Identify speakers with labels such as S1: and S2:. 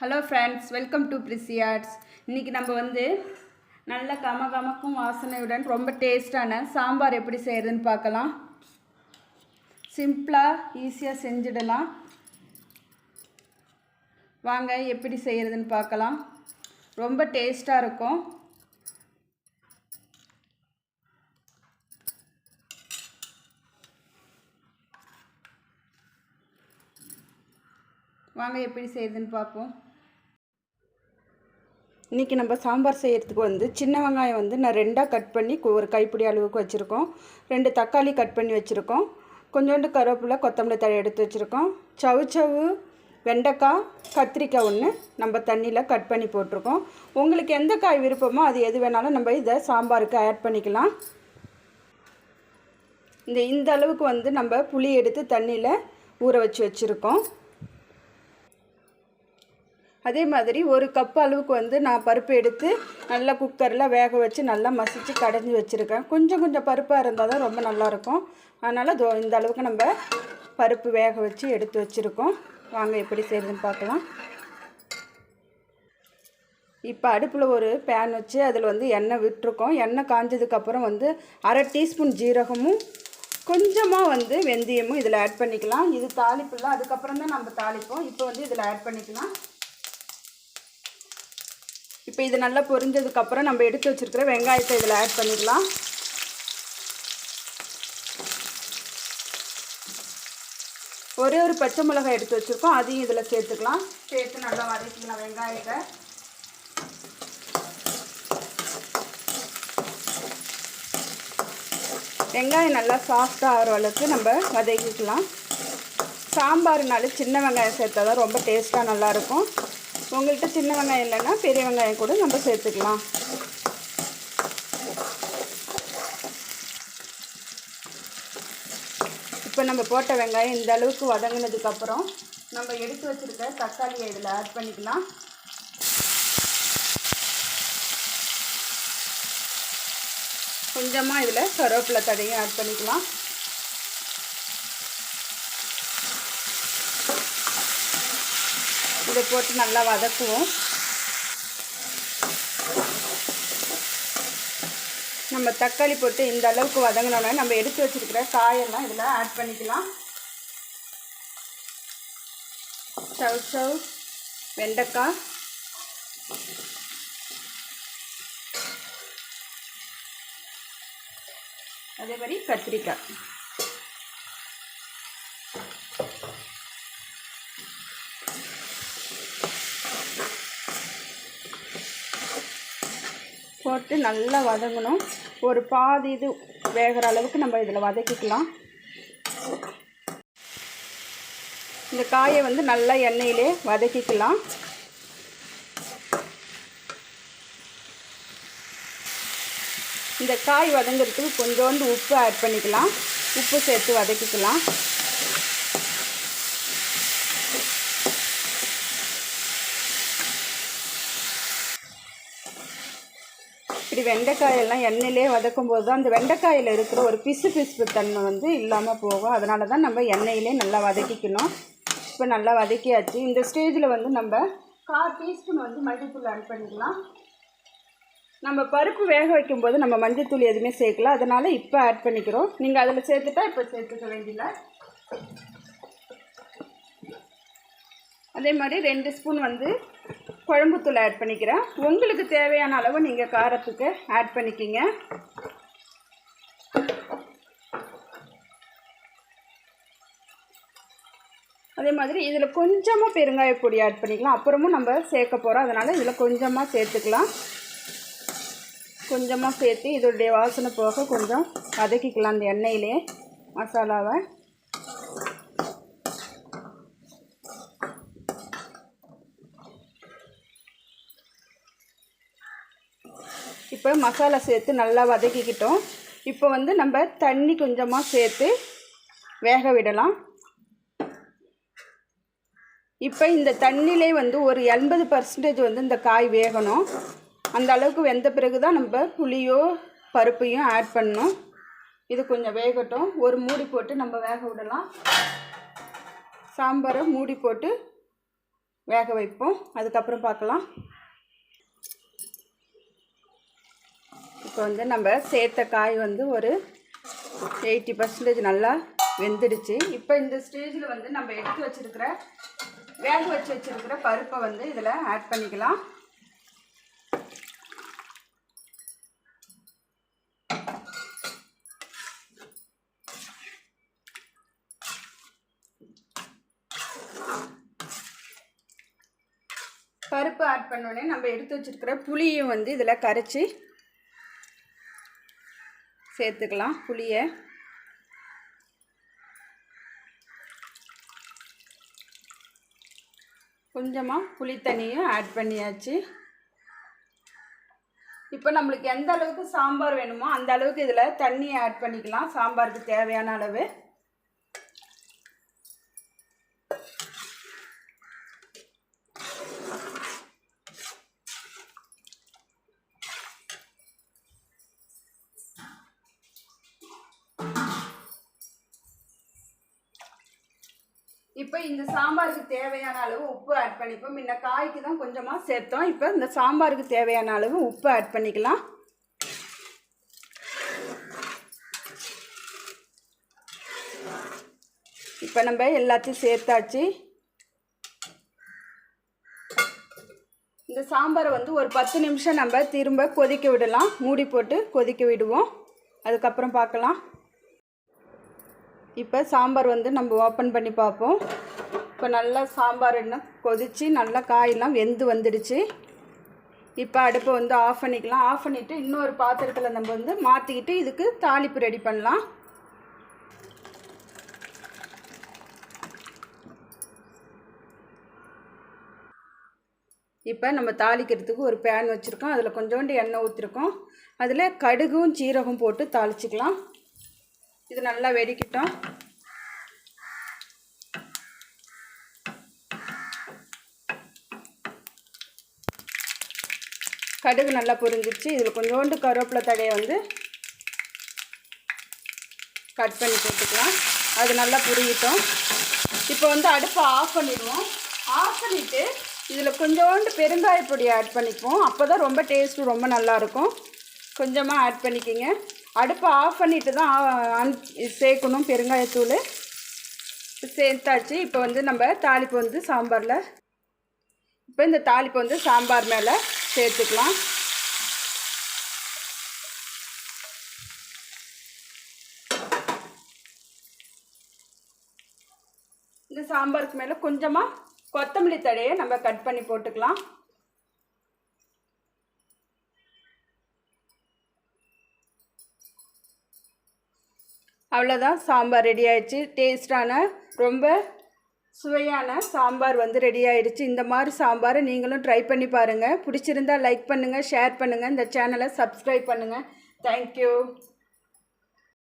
S1: Hello friends welcome to பிரிசியார்ட்ஸ் இன்றைக்கி நம்ம வந்து நல்ல கம கமக்கும் வாசனையுடன் ரொம்ப டேஸ்டான சாம்பார் எப்படி செய்கிறதுன்னு பார்க்கலாம். சிம்பிளாக ஈஸியாக செஞ்சிடலாம். வாங்க எப்படி செய்கிறதுன்னு பார்க்கலாம். ரொம்ப டேஸ்ட்டாக இருக்கும். வாங்க எப்படி செய்யுதுன்னு பார்ப்போம். இன்றைக்கி நம்ம சாம்பார் செய்கிறதுக்கு வந்து சின்ன வெங்காயம் வந்து நான் ரெண்டாக கட் பண்ணி ஒரு கைப்பிடி அளவுக்கு வச்சுருக்கோம். ரெண்டு தக்காளி கட் பண்ணி வச்சுருக்கோம். கொஞ்சோண்டு கருவேப்பிலை கொத்தமல்லி தழை எடுத்து வச்சுருக்கோம். சவு சவு வெண்டைக்காய் கத்திரிக்காய் ஒன்று நம்ம தண்ணியில் கட் பண்ணி போட்டிருக்கோம். உங்களுக்கு எந்த காய் விருப்பமோ அது எது வேணாலும் நம்ம இதை சாம்பாருக்கு ஆட் பண்ணிக்கலாம். இந்த இந்த அளவுக்கு வந்து நம்ம புளி எடுத்து தண்ணியில் ஊற வச்சு வச்சுருக்கோம். அதே மாதிரி ஒரு கப் அளவுக்கு வந்து நான் பருப்பு எடுத்து நல்லா குக்கரில் வேக வச்சு நல்லா மசித்து கடைஞ்சி வச்சுருக்கேன். கொஞ்சம் கொஞ்சம் பருப்பாக இருந்தால் தான் ரொம்ப நல்லாயிருக்கும் அதனால் தோ இந்த அளவுக்கு நம்ம பருப்பு வேக வச்சு எடுத்து வச்சுருக்கோம். வாங்க எப்படி செய்யுதுன்னு பார்க்கலாம். இப்போ அடுப்பில் ஒரு பேன் வச்சு அதில் வந்து எண்ணெய் விட்டுருக்கோம். எண்ணெய் காஞ்சதுக்கப்புறம் வந்து அரை டீஸ்பூன் ஜீரகமும் கொஞ்சமாக வந்து வெந்தயமும் இதில் ஆட் பண்ணிக்கலாம். இது தாளிப்புலாம் அதுக்கப்புறம் தான் நம்ம தாளிப்போம். இப்போ வந்து இதில் ஆட் பண்ணிக்கலாம். இப்போ இது நல்லா பொரிஞ்சதுக்கப்புறம் நம்ம எடுத்து வச்சுருக்கிற வெங்காயத்தை இதில் ஆட் பண்ணிக்கலாம். ஒரே ஒரு பச்சை மிளகாய் எடுத்து வச்சுருக்கோம். அதையும் இதில் சேர்த்துக்கலாம். சேர்த்து நல்லா வதக்கிக்கலாம் வெங்காயத்தை. வெங்காயம் நல்லா சாஃப்டாக ஆகிற அளவுக்கு நம்ம வதக்கிக்கலாம். சாம்பார்னால சின்ன வெங்காயம் சேர்த்தா தான் ரொம்ப டேஸ்ட்டாக நல்லாயிருக்கும் உங்கள்கிட்ட சின்ன வெங்காயம் இல்லைன்னா பெரிய வெங்காயம் கூட நம்ம சேர்த்துக்கலாம். இப்போ நம்ம போட்ட வெங்காயம் இந்த அளவுக்கு வதங்கினதுக்கப்புறம் நம்ம எடுத்து வச்சுருக்க தக்காளியை இதில் ஆட் பண்ணிக்கலாம். கொஞ்சமாக இதில் கருவேப்பிலை தடையும் ஆட் பண்ணிக்கலாம். இதை போட்டு நல்லா வதக்குவோம். நம்ம தக்காளி போட்டு இந்த அளவுக்கு வதங்கினோடனே நம்ம எடுத்து வச்சிருக்கிற காயெல்லாம் இதில் ஆட் பண்ணிக்கலாம். சவ் சவ் வெண்டைக்காய். அதே மாதிரி கத்திரிக்காய். போட்டு நல்லா வதங்கணும். ஒரு பாதி இது வேகிற அளவுக்கு நம்ம இதில் வதக்கிக்கலாம். இந்த காயை வந்து நல்லா எண்ணெயிலே வதக்கிக்கலாம். இந்த காய் வதங்கிறதுக்கு கொஞ்சோண்டு உப்பு ஆட் பண்ணிக்கலாம். உப்பு சேர்த்து வதக்கிக்கலாம். இப்படி வெண்டைக்காயெல்லாம் எண்ணெயிலே வதக்கும் போது தான் அந்த வெண்டைக்காயில் இருக்கிற ஒரு பிசு பிசுப்பு தன்மை வந்து இல்லாமல் போகும். அதனால தான் நம்ம எண்ணெயிலே நல்லா வதக்கிக்கணும். இப்போ நல்லா வதக்கியாச்சு. இந்த ஸ்டேஜில் வந்து நம்ம கால் டீஸ்பூன் வந்து மல்லித்தூள் ஆட் பண்ணிக்கலாம். நம்ம பருப்பு வேக வைக்கும்போது நம்ம மஞ்சத்தூள் எதுவுமே சேர்க்கல. அதனால் இப்போ ஆட் பண்ணிக்கிறோம். நீங்கள் அதில் சேர்த்துட்டா இப்போ சேர்த்துக்க வேண்டியதில்லை. அதே மாதிரி ரெண்டு ஸ்பூன் வந்து குழம்புத்தூள் ஆட் பண்ணிக்கிறேன். உங்களுக்கு தேவையான அளவு நீங்கள் காரத்துக்கு ஆட் பண்ணிக்கிங்க. அதே மாதிரி இதில் கொஞ்சமாக பெருங்காய பொடி ஆட் பண்ணிக்கலாம். அப்புறமும் நம்ம சேர்க்க போகிறோம் அதனால் இதில் கொஞ்சமாக சேர்த்துக்கலாம். கொஞ்சமாக சேர்த்து இதோடைய வாசனை போக கொஞ்சம் வதக்கிக்கலாம் அந்த எண்ணெயிலே மசாலாவை. இப்போ மசாலா சேர்த்து நல்லா வதக்கிக்கிட்டோம். இப்போ வந்து நம்ம தண்ணி கொஞ்சமாக சேர்த்து வேக விடலாம். இப்போ இந்த தண்ணியிலே வந்து ஒரு எண்பது பர்சன்டேஜ் வந்து இந்த காய் வேகணும். அந்த அளவுக்கு வெந்த பிறகு தான் நம்ம புளியோ பருப்பையும் ஆட் பண்ணணும். இது கொஞ்சம் வேகட்டும். ஒரு மூடி போட்டு நம்ம வேக விடலாம். சாம்பாரை மூடி போட்டு வேக வைப்போம். அதுக்கப்புறம் பார்க்கலாம். இப்போ வந்து நம்ம சேர்த்த காய் வந்து ஒரு எயிட்டி பர்சன்டேஜ் நல்லா வெந்துடுச்சு. இப்போ இந்த ஸ்டேஜில் வந்து நம்ம எடுத்து வச்சிருக்கிற வேக வச்சு வச்சுருக்கிற பருப்பை வந்து இதில் ஆட் பண்ணிக்கலாம். பருப்பு ஆட் பண்ணோடனே நம்ம எடுத்து வச்சிருக்கிற புளியும் வந்து இதில் கரைச்சி சேர்த்துக்கலாம் புளியை. கொஞ்சமாக புளி தண்ணியும் ஆட் பண்ணியாச்சு. இப்போ நம்மளுக்கு எந்த அளவுக்கு சாம்பார் வேணுமோ அந்த அளவுக்கு இதில் தண்ணியை ஆட் பண்ணிக்கலாம். சாம்பாருக்கு தேவையான அளவு. இப்போ இந்த சாம்பாருக்கு தேவையான அளவு உப்பு ஆட் பண்ணிப்போம். முன்ன காய்க்கு தான் கொஞ்சமாக சேர்த்தோம். இப்போ இந்த சாம்பாருக்கு தேவையான அளவு உப்பு ஆட் பண்ணிக்கலாம். இப்போ நம்ம எல்லாத்தையும் சேர்த்தாச்சு. இந்த சாம்பாரை வந்து ஒரு பத்து நிமிஷம் நம்ம திரும்ப கொதிக்க விடலாம். மூடி போட்டு கொதிக்க விடுவோம். அதுக்கப்புறம் பார்க்கலாம். இப்போ சாம்பார் வந்து நம்ம ஓப்பன் பண்ணி பார்ப்போம். இப்போ நல்லா சாம்பார் என்ன கொதித்து நல்லா காயெல்லாம் வெந்து வந்துடுச்சு. இப்போ அடுப்பை வந்து ஆஃப் பண்ணிக்கலாம். ஆஃப் பண்ணிவிட்டு இன்னொரு பாத்திரத்தில் நம்ம வந்து மாற்றிக்கிட்டு இதுக்கு தாளிப்பு ரெடி பண்ணலாம். இப்போ நம்ம தாளிக்கிறதுக்கு ஒரு பேன் வச்சுருக்கோம். அதில் கொஞ்சோண்டு எண்ணெய் ஊற்றிருக்கோம் அதில் கடுகும் சீரகம் போட்டு தாளிச்சிக்கலாம். இது நல்லா வெடிக்கிட்டோம். கடுகு நல்லா பொரிஞ்சிருச்சு. இதில் கொஞ்சோண்டு கருவேப்பிலை தடையை வந்து கட் பண்ணி போட்டுக்கலாம். அது நல்லா புரியிட்டோம். இப்போ வந்து அடுப்பை ஆஃப் பண்ணிடுவோம். ஆஃப் பண்ணிவிட்டு இதில் கொஞ்சோண்டு பெருங்காயப்பொடி ஆட் பண்ணிப்போம். அப்போ தான் ரொம்ப டேஸ்ட்டு ரொம்ப நல்லாயிருக்கும் கொஞ்சமாக ஆட் பண்ணிக்கோங்க. அடுப்பை ஆஃப் பண்ணிட்டு தான் ஆன் சேர்க்கணும் பெருங்காயத்தூள். சேர்த்தாச்சு. இப்போ வந்து நம்ம தாளிப்பு வந்து சாம்பாரில். இப்போ இந்த தாளிப்பு வந்து சாம்பார் மேலே சேர்த்துக்கலாம். இந்த சாம்பாருக்கு மேலே கொஞ்சமாக கொத்தமல்லி தழையை நம்ம கட் பண்ணி போட்டுக்கலாம். அவ்வளோதான் சாம்பார் ரெடி ஆயிடுச்சு. டேஸ்டான ரொம்ப சுவையான சாம்பார் வந்து ரெடி ஆயிடுச்சு. இந்த மாதிரி சாம்பாரை நீங்களும் ட்ரை பண்ணி பாருங்கள் பிடிச்சிருந்தா லைக் பண்ணுங்கள் ஷேர் பண்ணுங்கள் இந்த சேனலை சப்ஸ்கிரைப் பண்ணுங்கள் தேங்க்யூ